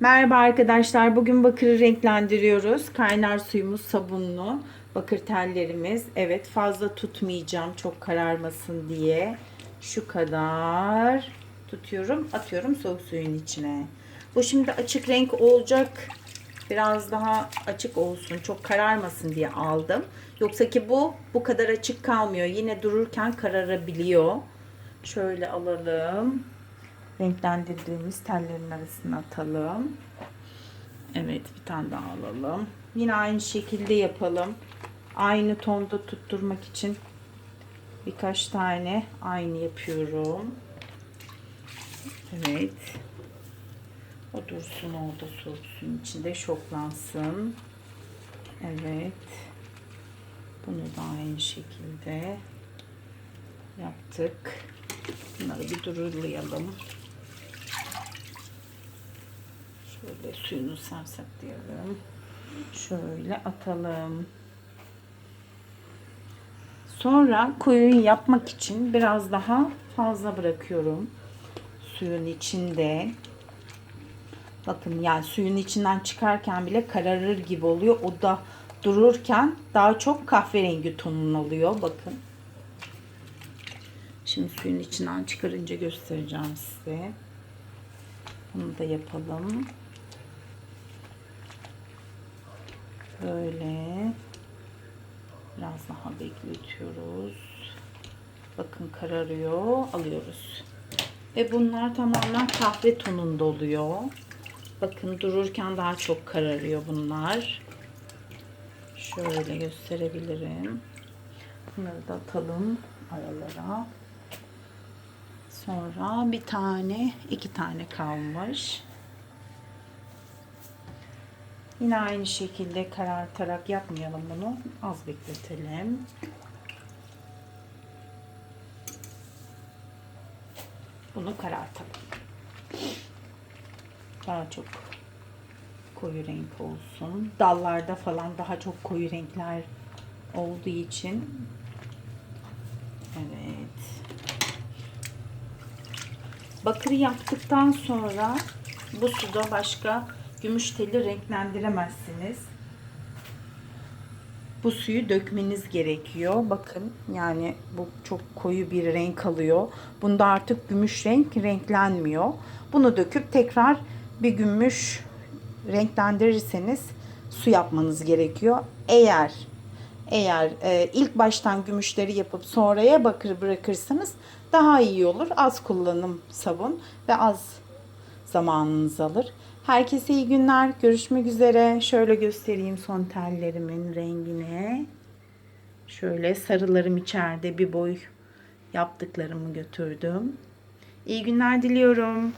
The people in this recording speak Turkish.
Merhaba arkadaşlar. Bugün bakırı renklendiriyoruz. Kaynar suyumuz sabunlu. Bakır tellerimiz. Evet fazla tutmayacağım çok kararmasın diye. Şu kadar tutuyorum. Atıyorum soğuk suyun içine. Bu şimdi açık renk olacak. Biraz daha açık olsun. Çok kararmasın diye aldım. Yoksa ki bu bu kadar açık kalmıyor. Yine dururken kararabiliyor. Şöyle alalım renklendirdiğimiz tellerin arasına atalım. Evet bir tane daha alalım. Yine aynı şekilde yapalım. Aynı tonda tutturmak için birkaç tane aynı yapıyorum. Evet. O dursun orada soğuksun içinde şoklansın. Evet. Bunu da aynı şekilde yaptık. Bunları bir durulayalım. Şöyle suyunu sarsaklayalım. Şöyle atalım. Sonra koyun yapmak için biraz daha fazla bırakıyorum. Suyun içinde. Bakın yani suyun içinden çıkarken bile kararır gibi oluyor. O da dururken daha çok kahverengi tonun alıyor. Bakın. Şimdi suyun içinden çıkarınca göstereceğim size. Bunu da yapalım. Böyle biraz daha bekletiyoruz. Bakın kararıyor. Alıyoruz. Ve bunlar tamamen kahve tonunda oluyor. Bakın dururken daha çok kararıyor bunlar. Şöyle gösterebilirim. Bunları da atalım aralara. Sonra bir tane, iki tane kalmış. Yine aynı şekilde karartarak yapmayalım bunu. Az bekletelim. Bunu karartalım. Daha çok koyu renk olsun. Dallarda falan daha çok koyu renkler olduğu için. Evet. Bakırı yaptıktan sonra bu suda başka gümüş teli renklendiremezsiniz. Bu suyu dökmeniz gerekiyor. Bakın yani bu çok koyu bir renk alıyor. Bunda artık gümüş renk renklenmiyor. Bunu döküp tekrar bir gümüş renklendirirseniz su yapmanız gerekiyor. Eğer eğer e, ilk baştan gümüşleri yapıp sonraya bakır bırakırsanız daha iyi olur. Az kullanım sabun ve az zamanınız alır. Herkese iyi günler. Görüşmek üzere. Şöyle göstereyim son tellerimin rengini. Şöyle sarılarım içeride bir boy yaptıklarımı götürdüm. İyi günler diliyorum.